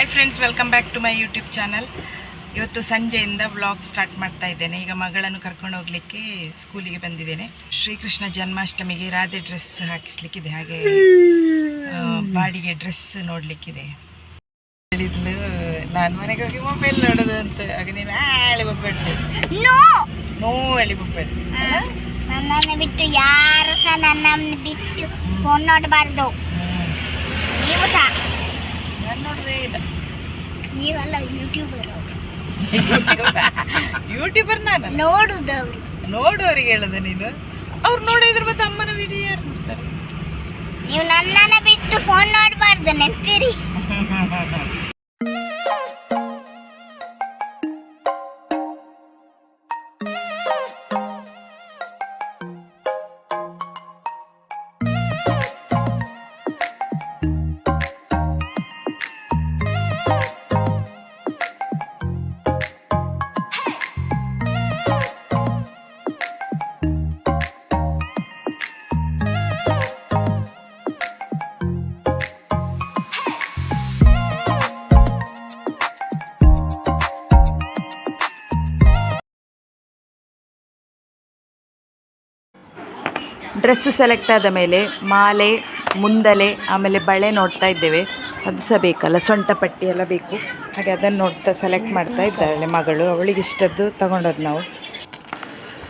Hi friends welcome back to my YouTube channel ಇವತ್ತು ಸಂಜೆಯಿಂದ vlog start ಮಾಡ್ತಾ ಇದ್ದೇನೆ. ಈಗ ಮಗಳನ್ನು ಕರ್ಕೊಂಡು ಹೋಗ್ಲಿಕ್ಕೆ ಸ್ಕೂಲಿಗೆ ಬಂದಿದ್ದೇನೆ. ಶ್ರೀಕೃಷ್ಣ ಜನ್ಮಾಷ್ಟಮಿಗೆ ರಾಧೆ ಡ್ರೆಸ್ ಹಾಕಿಸ್ಲಿಕ್ಕಿದೆ. ಹಾಗೆ ಬಾಡಿಗೆ ಡ್ರೆಸ್ ನೋಡ್ಲಿಕ್ಕಿದೆ. ಹೇಳಿದ್ಲು ನಾನು ಮನೆಗೆ ಹೋಗಿ ಮೊಬೈಲ್ ನೋಡೋದು ಅಂತ. ಆಗ ನೀನು ಹೇಳಿ ನೋ ಹೇಳಿ ಮೊಬೈಲ್ ನನ್ನನ್ನು ಬಿಟ್ಟು ಯಾರು ಸಹ ನನ್ನ ಬಿಟ್ಟು ಫೋನ್ ನೋಡಬಾರ್ದು. ನೀವು ಸಹ. ನೋಡೋದೇ ಇಲ್ಲ ನೀವೆಲ್ಲ ಯೂಟ್ಯೂಬರ್ ಯೂಟ್ಯೂಬರ್ ನಾನು ನೋಡುದವ್ರು. ನೋಡುವವರಿಗೆ ಹೇಳದ ನೀನು? ಅವ್ರು ನೋಡಿದ್ರೆ ಮತ್ತೆ ಅಮ್ಮನ ವಿಡಿಯೋ ಯಾರು ನೋಡ್ತಾರೆ? ನೀವು ನನ್ನನ್ನ ಬಿಟ್ಟು ಫೋನ್ ನೋಡಬಾರ್ದು ನೆನಪಿರಿ. ಡ್ರೆಸ್ ಸೆಲೆಕ್ಟ್ ಆದ ಮೇಲೆ ಮಾಲೆ, ಮುಂದಲೆ, ಆಮೇಲೆ ಬಳೆ ನೋಡ್ತಾ ಇದ್ದೇವೆ. ಅದು ಸಹ ಬೇಕಲ್ಲ, ಸೊಂಟ ಪಟ್ಟಿ ಎಲ್ಲ ಬೇಕು. ಹಾಗೆ ಅದನ್ನು ನೋಡ್ತಾ ಸೆಲೆಕ್ಟ್ ಮಾಡ್ತಾ ಇದ್ದಾಳೆ ಮಗಳು, ಅವಳಿಗೆ ಇಷ್ಟದ್ದು ತಗೊಂಡೋದು ನಾವು.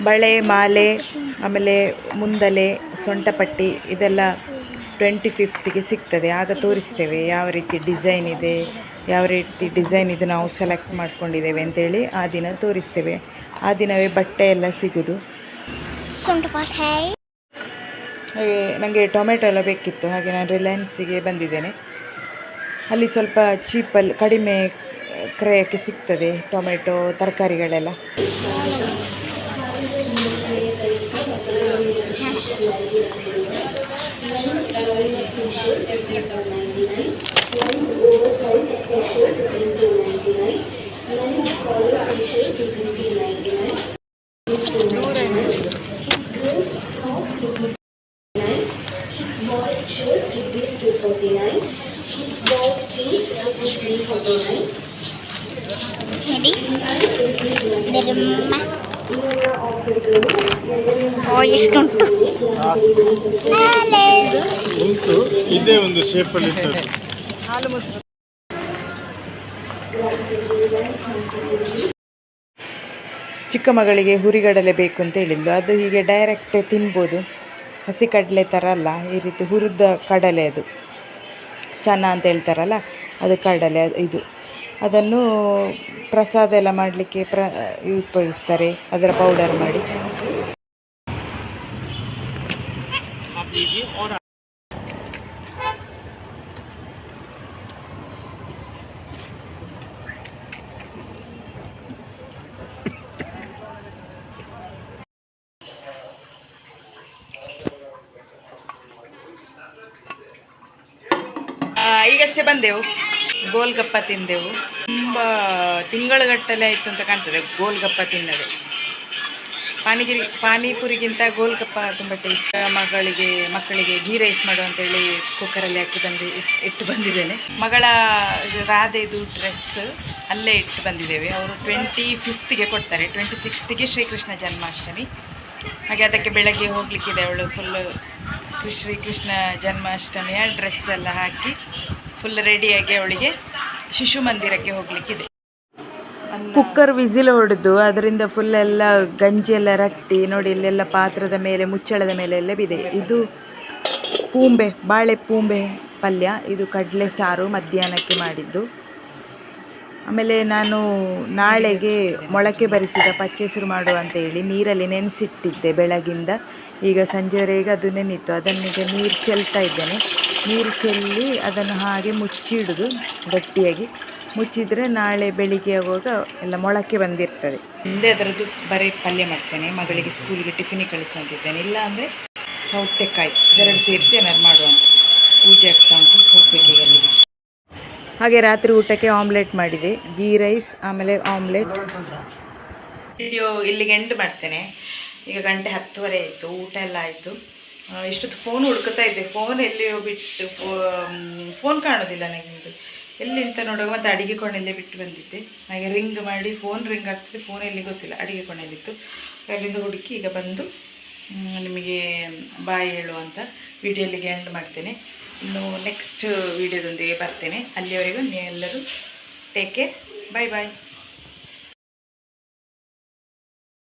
ಬಳೆ, ಮಾಲೆ, ಆಮೇಲೆ ಮುಂದಲೆ ಸೊಂಟ ಪಟ್ಟಿ, ಇದೆಲ್ಲ ಟ್ವೆಂಟಿ ಫಿಫ್ತಿಗೆ ಸಿಗ್ತದೆ. ಆಗ ತೋರಿಸ್ತೇವೆ ಯಾವ ರೀತಿ ಡಿಸೈನ್ ಇದೆ, ಯಾವ ರೀತಿ ಡಿಸೈನ್ ಇದು ನಾವು ಸೆಲೆಕ್ಟ್ ಮಾಡ್ಕೊಂಡಿದ್ದೇವೆ ಅಂತೇಳಿ ಆ ದಿನ ತೋರಿಸ್ತೇವೆ. ಆ ದಿನವೇ ಬಟ್ಟೆ ಎಲ್ಲ ಸಿಗೋದು. ಹಾಗೆ ನನಗೆ ಟೊಮೆಟೊ ಎಲ್ಲ ಬೇಕಿತ್ತು, ಹಾಗೆ ನಾನು ರಿಲಯನ್ಸಿಗೆ ಬಂದಿದ್ದೇನೆ. ಅಲ್ಲಿ ಸ್ವಲ್ಪ ಚೀಪಲ್ಲಿ ಕಡಿಮೆ ಕ್ರಯಕ್ಕೆ ಸಿಗ್ತದೆ ಟೊಮೆಟೊ, ತರಕಾರಿಗಳೆಲ್ಲ. ಎಷ್ಟುಂಟು ಮೇಲೆ. ಉಂಟು. ಇದೇ ಒಂದು ಶೇಪಲ್ಲಿ ಇರ್ತದೆ. ಹಾಲು ಮೊಸರು ಚಿಕ್ಕ ಮಗಳಿಗೆ ಹುರಿಗಡಲೆ ಬೇಕು ಅಂತ ಹೇಳಿದ್ಲು ಅದು ಹೀಗೆ ಡೈರೆಕ್ಟ್ ತಿನ್ಬೋದು. ಹಸಿ ಕಡಲೆ ಥರ ಅಲ್ಲ ಈ ರೀತಿ ಹುರಿದ ಕಡಲೆ ಅದು. ಚೆನ್ನ ಅಂತ ಹೇಳ್ತಾರಲ್ಲ, ಅದು ಕಡಲೆ ಇದು. ಅದನ್ನು ಪ್ರಸಾದ ಎಲ್ಲ ಮಾಡಲಿಕ್ಕೆ ಪ್ರ ಉಪಯೋಗಿಸ್ತಾರೆ, ಅದರ ಪೌಡರ್ ಮಾಡಿ ಆ, ಈಗಷ್ಟೇ ಬಂದೆವು. ಗೋಲ್ಗಪ್ಪ ತಿಂದೆವು. ತುಂಬ ತಿಂಗಳುಗಟ್ಟಲೆ ಆಯಿತು ಅಂತ ಕಾಣ್ತದೆ ಗೋಲ್ಗಪ್ಪ ತಿನ್ನದೆ. ಪಾನಿಗಿರಿ, ಪಾನಿಪುರಿಗಿಂತ ಗೋಲ್ಗಪ್ಪ ತುಂಬ ಟೇಸ್ಟ್ ಮಗಳಿಗೆ, ಮಕ್ಕಳಿಗೆ ಗೀ ರೈಸ್ ಮಾಡು ಅಂತೇಳಿ ಕುಕ್ಕರಲ್ಲಿ ಹಾಕಿ ಬಂದು ಇಟ್- ಇಟ್ಟು ಬಂದಿದ್ದೇನೆ. ಮಗಳ ರಾಧೆದು ಡ್ರೆಸ್ ಅಲ್ಲೇ ಇಟ್ಟು ಬಂದಿದ್ದೇವೆ. ಅವರು ಟ್ವೆಂಟಿ ಫಿಫ್ತ್ಗೆ ಕೊಡ್ತಾರೆ. ಟ್ವೆಂಟಿ ಸಿಕ್ಸ್ತಿಗೆ ಶ್ರೀಕೃಷ್ಣ ಜನ್ಮಾಷ್ಟಮಿ. ಹಾಗೆ ಅದಕ್ಕೆ ಬೆಳಗ್ಗೆ ಹೋಗಲಿಕ್ಕಿದೆ ಅವಳು ಫುಲ್ಲು ಶ್ರೀಕೃಷ್ಣ ಜನ್ಮಾಷ್ಟಮಿಯ ಡ್ರೆಸ್ ಎಲ್ಲ ಹಾಕಿ. ಫುಲ್ ರೆಡಿಯಾಗಿ ಅವಳಿಗೆ ಶಿಶು ಮಂದಿರಕ್ಕೆ ಹೋಗ್ಲಿಕ್ಕಿದೆ. ಕುಕ್ಕರ್ ವಿಸಿಲ್ ಹೊಡೆದು ಅದರಿಂದ ಫುಲ್ ಎಲ್ಲ ಗಂಜಿ ಎಲ್ಲ ರಟ್ಟಿ, ನೋಡಿ ಇಲ್ಲೆಲ್ಲ ಪಾತ್ರದ ಮೇಲೆ, ಮುಚ್ಚಳದ ಮೇಲೆ ಎಲ್ಲ ಬಿದೆ. ಇದು ಪೂಂಬೆ, ಬಾಳೆ ಪೂಂಬೆ ಪಲ್ಯ, ಇದು ಕಡಲೆ ಸಾರು ಮಧ್ಯಾಹ್ನಕ್ಕೆ ಮಾಡಿದ್ದು. ಆಮೇಲೆ ನಾನು ನಾಳೆಗೆ ಮೊಳಕೆ ಬರಿಸಿದ ಪಚ್ಚೆಸರು ಅಂತ ಹೇಳಿ ನೀರಲ್ಲಿ ನೆನೆಸಿಟ್ಟಿದ್ದೆ ಬೆಳಗಿಂದ. ಈಗ ಸಂಜೆವರೆಗೆ ಅದು ನೆನೀತು ಅದನ್ನೀಗ ನೀರು ಚೆಲ್ತಾ ಇದ್ದೇನೆ. ನೀರು ಚೆಲ್ಲಿ ಅದನ್ನು ಹಾಗೆ ಮುಚ್ಚಿಡೋದು ಗಟ್ಟಿಯಾಗಿ. ಮುಚ್ಚಿದರೆ ನಾಳೆ ಬೆಳಿಗ್ಗೆ ಆಗುವಾಗ ಎಲ್ಲ ಮೊಳಕೆ ಬಂದಿರ್ತದೆ. ಹಿಂದೆ ಅದರದ್ದು ಬರೀ ಪಲ್ಯ ಮಾಡ್ತೇನೆ. ಮಗಳಿಗೆ ಸ್ಕೂಲಿಗೆ ಟಿಫಿನಿಗೆ ಕಳಿಸುವಂತಿದ್ದೇನೆ. ಇಲ್ಲ ಅಂದರೆ ಸೌತೆಕಾಯಿ ಇದೆರಡು ಸೇರಿಸಿ ಏನಾದ್ರು ಮಾಡುವಂತ ಪೂಜೆ ಆಗ್ತಾ ಉಂಟು. ಹೋಗಬೇಕು ಅಲ್ಲಿಗೆ. ಹಾಗೆ ರಾತ್ರಿ ಊಟಕ್ಕೆ ಆಮ್ಲೆಟ್ ಮಾಡಿದೆ. ಗೀ ರೈಸ್ ಆಮೇಲೆ ಆಮ್ಲೆಟ್. ವಿಡಿಯೋ ಇಲ್ಲಿಗೆ ಎಂಡ್ ಮಾಡ್ತೇನೆ. ಈಗ ಗಂಟೆ ಹತ್ತುವರೆ ಆಯಿತು. ಊಟ ಎಲ್ಲ ಆಯಿತು. ಇಷ್ಟೊತ್ತು ಫೋನ್ ಹುಡ್ಕೋತಾ ಇದ್ದೆ. ಫೋನ್ ಎಲ್ಲಿ ಬಿಟ್ಟು ಫೋನ್ ಕಾಣೋದಿಲ್ಲ ನನಗೆ ಎಲ್ಲಿ ಅಂತ ನೋಡುವಾಗ ಮತ್ತೆ ಅಡಿಗೆ ಕೋಣೆಯಲ್ಲೇ ಬಿಟ್ಟು ಬಂದಿದ್ದೆ. ಹಾಗೆ ರಿಂಗ್ ಮಾಡಿ ಫೋನ್ ರಿಂಗ್ ಆಗ್ತಿದೆ ಫೋನ್ ಎಲ್ಲಿ ಗೊತ್ತಿಲ್ಲ. ಅಡಿಗೆ ಕೋಣೆಯಲ್ಲಿತ್ತು. ಅಲ್ಲಿಂದ ಹುಡುಕಿ ಈಗ ಬಂದು ನಿಮಗೆ ಬಾಯ್ ಹೇಳುವಂಥ ವಿಡಿಯೋಲಿಗೆ ಎಂಡ್ ಮಾಡ್ತೇನೆ. ಇನ್ನು ನೆಕ್ಸ್ಟ್ ವಿಡಿಯೋದೊಂದಿಗೆ ಬರ್ತೇನೆ. ಅಲ್ಲಿಯವರೆಗೂ ನೀವೆಲ್ಲರೂ ಟೇಕ್ ಕೇರ್ ಬಾಯ್ ಬಾಯ್